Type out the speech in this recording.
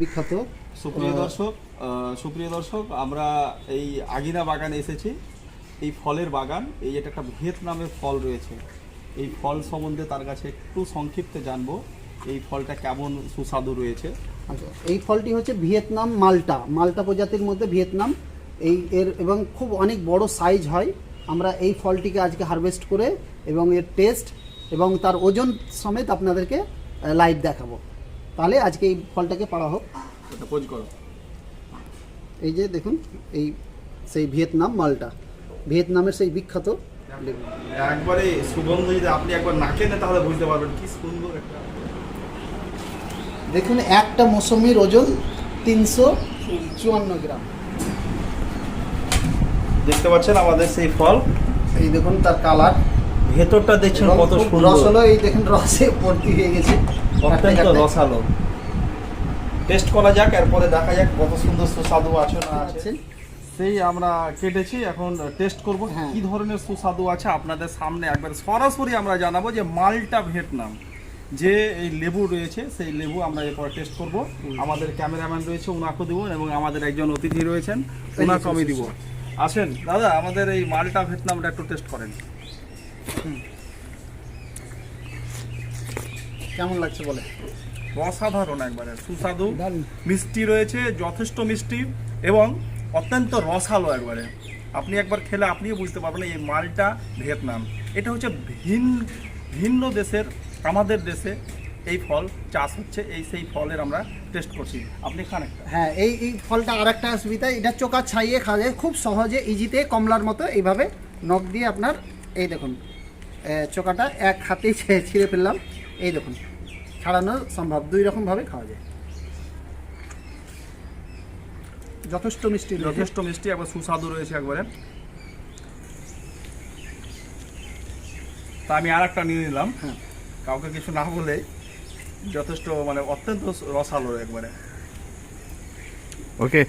বিখ্যাত। সুপ্রিয় দর্শক সুপ্রিয় দর্শক আমরা এই আগিনা বাগানে এসেছি। এই ফলের বাগান এই এটা একটা ভিয়েতনামের ফল রয়েছে এই ফল সম্বন্ধে তার কাছে একটু সংক্ষিপ্তে জানব এই ফলটা কেমন সুস্বাদু রয়েছে। আচ্ছা এই ফলটি হচ্ছে ভিয়েতনাম মাল্টা। মাল্টা প্রজাতির মধ্যে ভিয়েতনাম। এই এর এবং খুব অনেক বড় সাইজ হয়। আমরা এই ফলটিকে আজকে হারভেস্ট করে এবং এর টেস্ট এবং তার ওজন সমেত আপনাদেরকে লাইভ দেখাবো। তাহলে আজকে এই ফলটাকে পাড়া হোক। এটা খোঁজ করো। এই যে দেখুন এই সেই ভিয়েতনাম মালটা। ভিয়েতনামের সেই বিখ্যাত একবারে সুগন্ধ যদি আপনি একবার নাকে নেন তাহলে বুঝতে পারবেন কি সুন্দর একটা। দেখুন একটা মৌসুমির ওজন তিনশো চুয়ান্ন গ্রাম। দেখতে পাচ্ছেন আমাদের সেই ফল। এই দেখুন তার কালার। ভেতরটা দেখছেন কত সুন্দর। রস হলো এই দেখুন রসে ভর্তি হয়ে গেছে। অত্যন্ত রসালো। টেস্ট করা যাক এরপরে দেখা যাক কত সুন্দর সুস্বাদু আছে না আছে। সেই আমরা কেটেছি এখন টেস্ট করব হ্যাঁ। কি ধরনের সুস্বাদু আছে আপনাদের সামনে। একবার সরাসরি আমরা জানাব যে মালটা ভিয়েতনাম। যে এই লেবু রয়েছে সেই লেবু আমরা এরপর টেস্ট করব। আমাদের ক্যামেরাম্যান রয়েছে ওনাকে দিব এবং আমাদের একজন অতিথি রয়েছেন ওনাকে আমি দিব। আসেন দাদা আমাদের এই মালটা ভিয়েতনামটা একটু টেস্ট করেন। কেমন লাগছে বলে? অসাধারণ একবারে সুস্বাদু মিষ্টি রয়েছে যথেষ্ট মিষ্টি এবং অত্যন্ত রসালো একবারে। আপনি একবার খেলে আপনিও বুঝতে পারবেন এই মালটা ভিয়েতনাম। এটা হচ্ছে ভিন ভিন্ন দেশের আমাদের দেশে এই ফল চাষ হচ্ছে এই সেই ফলের আমরা টেস্ট করছি। আপনি খান একটা। হ্যাঁ এই এই ফলটা আর একটা সুবিধা এটা চোকা ছাইয়ে খাওয়া যায় খুব সহজে ইজিতে কমলার মতো এইভাবে নখ দিয়ে আপনার এই দেখুন চোকাটা এক হাতেই ছিঁড়ে ফেললাম এই দেখুন। ছাড়ানো সম্ভব দুই রকমভাবে খাওয়া যায়। যথেষ্ট মিষ্টি যথেষ্ট মিষ্টি একবার সুস্বাদু রয়েছে একবারে। তা আমি আর একটা নিয়ে নিলাম। হ্যাঁ। কাউকে কিছু না বলে যথেষ্ট মানে অত্যন্ত রসালো একবারে। ওকে